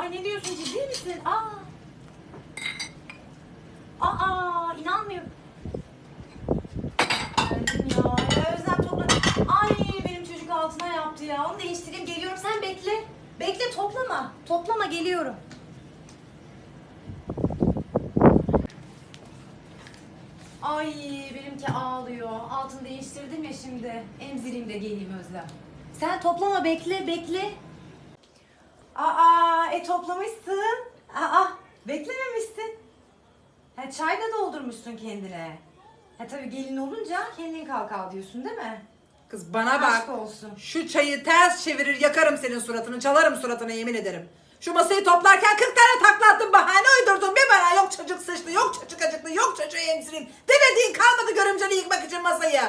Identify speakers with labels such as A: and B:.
A: Ay ne diyorsun ciddi misin? Aa. Aa inanmıyorum. Ya. ya Özlem topla. Ay benim çocuk altına yaptı ya. Onu değiştireyim geliyorum sen bekle. Bekle toplama. Toplama geliyorum. Ay benimki ağlıyor. Altını değiştirdim ya şimdi. Emzireyim de geleyim Özlem. Sen toplama bekle bekle. Aa e toplamışsın. Aa beklememişsin. Ha çay da doldurmuşsun kendine. Ha tabii gelin olunca kendin kalk al diyorsun değil mi?
B: Kız bana bak.
A: Aşk olsun.
B: Şu çayı ters çevirir yakarım senin suratını çalarım suratına yemin ederim. Şu masayı toplarken 40 tane takla attın bahane uydurdun bir bana yok çocuk sıçtı yok çocuk acıktı yok çocuğu emzireyim. Demediğin kalmadı görümceli yıkmak için masayı.